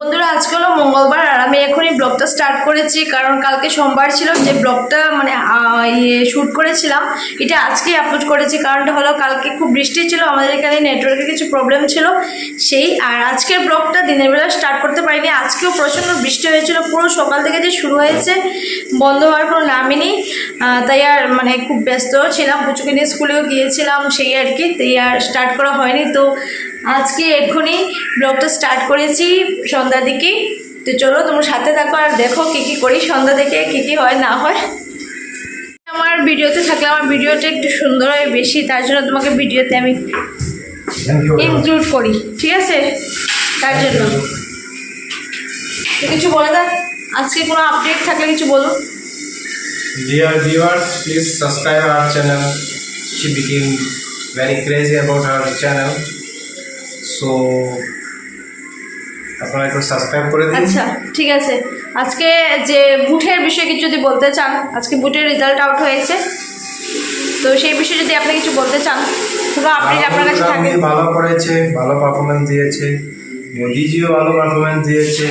বন্ধুরা, আজকে হলো মঙ্গলবার আর আমি এখনই ব্লগটা স্টার্ট করেছি, কারণ কালকে সোমবার ছিল যে ব্লগটা মানে ইয়ে শ্যুট করেছিলাম। এটা আজকেই আপলোড করেছি, কারণটা হলো কালকে খুব বৃষ্টি ছিল, আমাদের এখানে নেটওয়ার্কের কিছু প্রবলেম ছিল, সেই, আর আজকের ব্লগটা দিনের বেলা স্টার্ট করতে পারিনি। আজকেও প্রচণ্ড বৃষ্টি হয়েছিল, পুরো সকাল থেকে যে শুরু হয়েছে, বন্ধ হওয়ার কোনো নামই নেই। তাই আর মানে খুব ব্যস্ত ছিলাম, পুচুকে নিয়ে স্কুলেও গিয়েছিলাম, সেই আর কি, তাই আর স্টার্ট করা হয়নি। তো আজকে এক্ষুনি ব্লগটা স্টার্ট করেছি সন্ধ্যার দিকে। তো চলো তোমার সাথে থাকো আর দেখো কী কী করি সন্ধ্যা থেকে কী কী হয় না হয়। আমার ভিডিওতে থাকলে আমার ভিডিওটা একটু সুন্দর হয় বেশি তার জন্য তোমাকে ভিডিওতে আমি ইনক্লুড করি ঠিক আছে? তার জন্য। কিছু বলে দেখ আজকে কোনো আপডেট থাকলে কিছু বলো। Dear viewers, please subscribe our channel. She became very crazy about our channel. So, আপনারা একটু সাবস্ক্রাইব করে দিন। আচ্ছা ঠিক আছে। আজকে যে বুটের বিষয়ে কিছু যদি বলতে চান আজকে বুটের রেজাল্ট আউট হয়েছে। তো সেই বিষয়ে যদি আপনি কিছু বলতে চান পুরো আপডেট আপনার কাছে থাকে ভালো করেছে ভালো পারফরমেন্স দিয়েছে। মোদিজিও ভালো পারফরমেন্স দিয়েছে।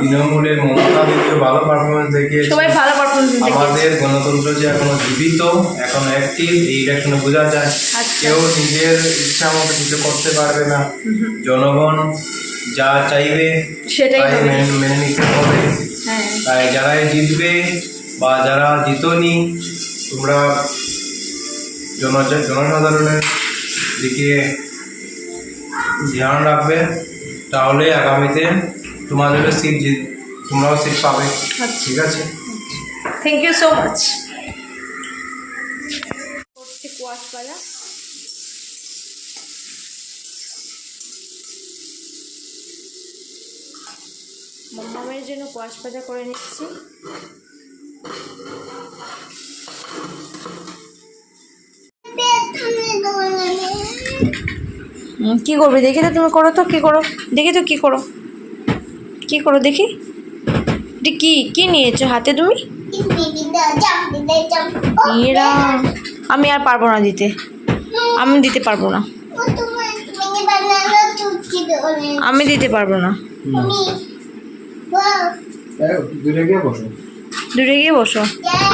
তৃণমূলের মমতা দিদিও ভালো পারফরমেন্স দেখিয়েছে। সবাই ভালো পারফরমেন্স আমাদের গণতন্ত্র যে এখনও জীবিত এখনও অ্যাক্টিভ এই ইলেকশনে বোঝা যায়। আচ্ছা। কেউ নিজের ইচ্ছা মতো কিছু করতে পারবে না। জনগণ যা চাইবে সেটাই। মেনে মেনে নিতে হবে। হ্যাঁ। তাই যারাই জিতবে বা যারা জিতনি তোমরা জন জনসাধারণের দিকে ধ্যান রাখবে। তাহলে আগামীতে তোমাদের সিট জিত তোমরাও সিট পাবে। আচ্ছা। ঠিক আছে? থ্যাংক ইউ সো মাচ মামামের জন্য কুয়াশ পাজা করে নিচ্ছি। কি করবে? দেখি তো তুমি করো তো, কি করো? দেখি তো কি করো? কি করো দেখি? কি কি নিয়েছো হাতে তুমি? এরা আমি আর পারব না দিতে। আমি দিতে পারব না। আমি দিতে পারব না। দূরে গিয়ে বসো।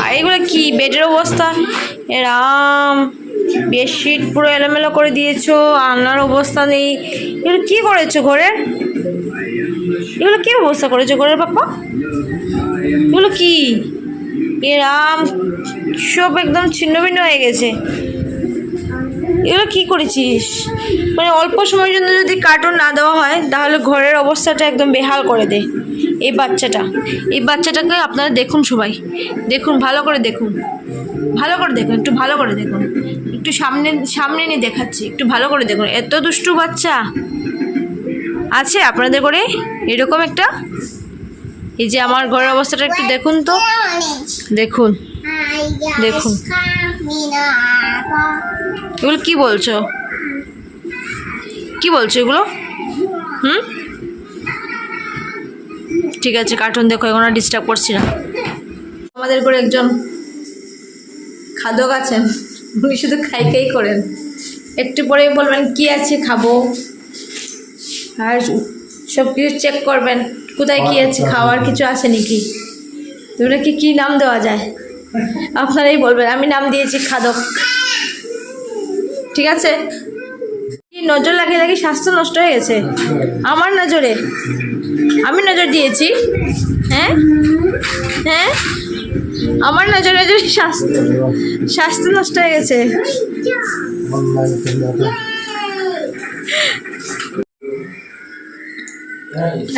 আর এগুলো কি? বেডের অবস্থা? এরাম বেডশিট পুরো এলোমেলো করে দিয়েছ, আলনার অবস্থা নেই। এগুলো কি করেছ ঘরের? এগুলো কি অবস্থা করেছ ঘরের পাপ্পা? এগুলো কি? এরাম সব একদম ছিন্ন ভিন্ন হয়ে গেছে। এগুলো কি করেছিস? মানে অল্প সময়ের জন্য যদি কার্টুন না দেওয়া হয় তাহলে ঘরের অবস্থাটা একদম বেহাল করে দে। এই বাচ্চাটা এই বাচ্চাটাকে আপনারা দেখুন সবাই। দেখুন ভালো করে দেখুন। ভালো করে দেখুন একটু ভালো করে দেখুন। একটু সামনে সামনে নিয়ে দেখাচ্ছি একটু ভালো করে দেখুন। এত দুষ্টু বাচ্চা। আছে আপনাদের করে এরকম একটা? এই যে আমার ঘরের অবস্থাটা একটু দেখুন তো। দেখুন। দেখুন। এগুলো কি বলছো? কি বলছো এগুলো? হুম? ঠিক আছে কার্টুন দেখো, এখন আর ডিস্টার্ব করছি না। আমাদের করে একজন খাদক আছেন, উনি শুধু খাই খাই করেন। একটু পরে বলবেন, কি আছে খাব? আর সব কিছু চেক করবেন, কোথায় কি আছে? খাওয়ার কিছু আছে নাকি? তো কি কী নাম দেওয়া যায়? আপনারাই বলবেন, আমি নাম দিয়েছি খাদক। ঠিক আছে? নজর লাগিয়ে লাগিয়ে স্বাস্থ্য নষ্ট হয়ে গেছে? আমার নজরে। আমি নজর দিয়েছি। হ্যাঁ? হ্যাঁ? আমার নজরে নজরে স্বাস্থ্য স্বাস্থ্য নষ্ট হয়ে গেছে।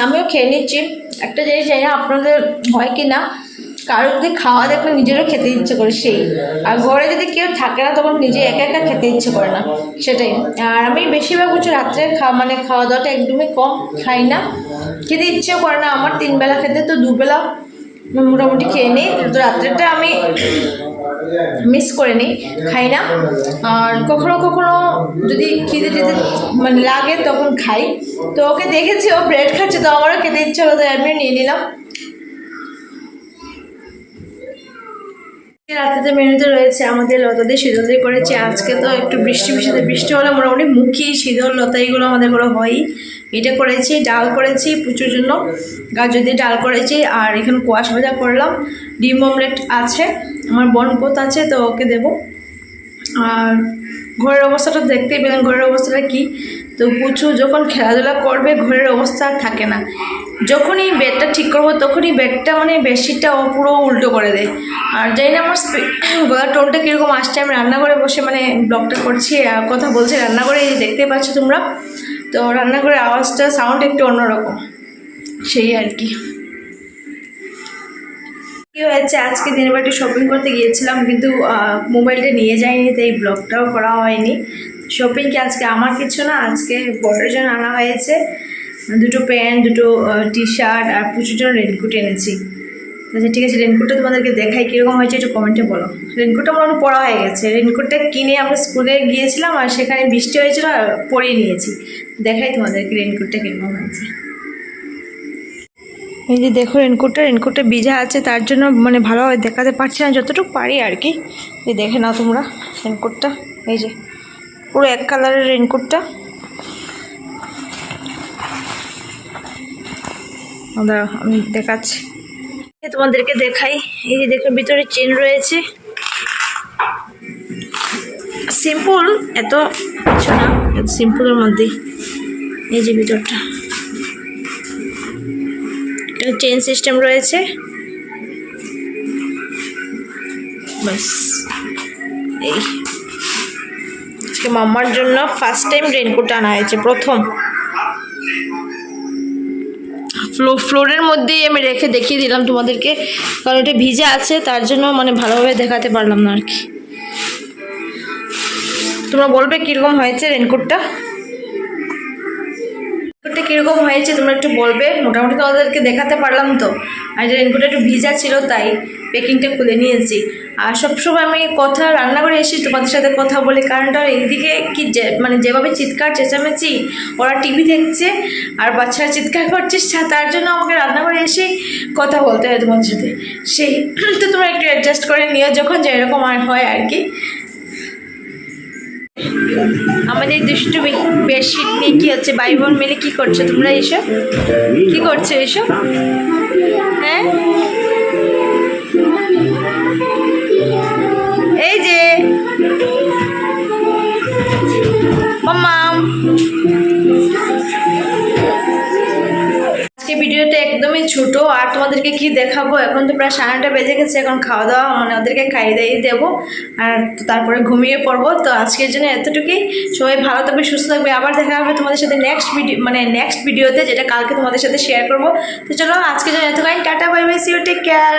আমিও খেয়ে নিচ্ছি। একটা জিনিস জানি আপনাদের হয় কি না কারও যদি খাওয়া দেখলে নিজেরও খেতে ইচ্ছে করে, সেই। আর ঘরে যদি কেউ থাকে না, তখন নিজে একা একা খেতে ইচ্ছে করে না, সেটাই। আর আমি বেশিরভাগ হচ্ছে রাত্রে খাওয়া মানে খাওয়া দাওয়াটা একদমই কম খাই না। খেতে ইচ্ছেও করে না, আমার তিন বেলা খেতে তো দুবেলা মোটামুটি খেয়ে নিই। তো রাত্রেটা আমি মিস করে নিই, খাই না। আর কখনো কখনো যদি খিদে টিদে মানে লাগে তখন খাই। তো ওকে দেখেছি, ও ব্রেড খাচ্ছে, তো আমারও খেতে ইচ্ছে হলো তো আমিও নিয়ে নিলাম। রাতেতে মেনুতে রয়েছে আমাদের লতাদের শীতল দিয়ে করেছে। আজকে তো একটু বৃষ্টি, বৃষ্টিতে বৃষ্টি হলে মোটামুটি মুখি শীতল লতা এইগুলো আমাদের করে হয়ই। এটা করেছি, ডাল করেছি পুচুর জন্য। গাজর দিয়ে ডাল করেছি আর এখানে কোয়াশ ভাজা করলাম। ডিম অমলেট আছে, আমার বোন পোত আছে তো ওকে দেবো। আর ঘরের অবস্থাটা দেখতেই পেলেন, ঘরের অবস্থাটা কি? তো পুচু যখন খেলাধুলা করবে, ঘরের অবস্থা আর থাকে না। যখনই বেডটা ঠিক করব, তখনই বেডটা মানে বেডশিটটা ও পুরো উল্টো করে দেয়। আর জানি না আমার গলার টোনটা কীরকম আসছে, আমি রান্নাঘরে বসে মানে ব্লগটা করছি কথা বলছি, রান্নাঘরে এই যে দেখতেই পাচ্ছ তোমরা। তো রান্নাঘরের আওয়াজটা সাউন্ড একটু অন্যরকম। সেই আর কি। কি হয়েছে? আজকে দিনের বাড়ি শপিং করতে গিয়েছিলাম, কিন্তু মোবাইলটা নিয়ে যাইনি, তাই ব্লগটাও করা হয়নি। শপিং কি আজকে আমার কিছু না, আজকে বড়ের জন্য আনা হয়েছে। দুটো প্যান্ট, দুটো টি শার্ট আর প্রচুর জন্য রেনকোট এনেছি। আচ্ছা ঠিক আছে রেনকোটটা তোমাদেরকে দেখাই কীরকম হয়েছে, একটু কমেন্টে বলো। রেনকোটটা মোটামুটি পড়া হয়ে গেছে। রেনকোটটা কিনে আমরা স্কুলে গিয়েছিলাম আর সেখানে বৃষ্টি হয়েছিল আর পরিয়ে নিয়েছি। দেখাই তোমাদেরকে রেনকোটটা কীরকম হয়েছে। এই যে দেখো রেনকোটটা রেনকোটটা ভিজা আছে, তার জন্য মানে ভালোভাবে দেখাতে পারছি না, যতটুকু পারি আর কি। দেখে নাও তোমরা রেনকোটটা এই যে। পুরো এক কালারের রেনকোটটা আমি দেখাচ্ছি। তোমাদেরকে দেখাই। এই যে দেখো, ভিতরে চেন রয়েছে। সিম্পল এত কিছু না, এত সিম্পলের মধ্যেই। এই যে ভিতরটা। চেন সিস্টেম রয়েছে। ব্যাস, এই। আজকে মাম্মার জন্য ফার্স্ট টাইম রেনকোট আনা হয়েছে, প্রথম। ফ্লো ফ্লোরের মধ্যেই আমি রেখে দেখিয়ে দিলাম তোমাদেরকে, কারণ এটা ভিজে আছে, তার জন্য মানে ভালোভাবে দেখাতে পারলাম না আর কি। তোমরা বলবে কীরকম হয়েছে রেনকোটটা রেনকোটটা কীরকম হয়েছে তোমরা একটু বলবে, মোটামুটি তোমাদেরকে দেখাতে পারলাম তো। আর রেনকোটটা একটু ভিজা ছিল, তাই প্যাকিংটা খুলে নিয়েছি। আর সবসময় আমি কথা রান্না করে এসে তোমাদের সাথে কথা বলি, কারণটা এইদিকে কি মানে যেভাবে চিৎকার চেঁচামেচি, ওরা টিভি দেখছে, আর বাচ্চারা চিৎকার করছে তার জন্য আমাকে রান্না করে এসে কথা বলতে হয় তোমাদের সাথে। সেই, তো তোমরা একটু অ্যাডজাস্ট করে নিও যখন যেরকম আর হয় আর কি। আমাদের দুষ্টু বেডশিট নিয়ে কি হচ্ছে, ভাই বোন মিলে কি করছ তোমরা এসব? কি করছ এসব? হ্যাঁ? কি দেখাবো এখন তো প্রায় সাড়ে নটা বেজে গেছে, এখন খাওয়া দাওয়া মানে ওদেরকে খাইয়ে দাইয়ে দেবো। আর তারপরে ঘুমিয়ে পড়ব। তো আজকের জন্য এতটুকুই। সবাই ভালো থাকবে, সুস্থ থাকবে। আবার দেখা হবে তোমাদের সাথে নেক্সট ভিডিও মানে নেক্সট ভিডিওতে যেটা কালকে তোমাদের সাথে শেয়ার করব। তো চলো, আজকের জন্য এতক্ষণ tata bye bye see you take care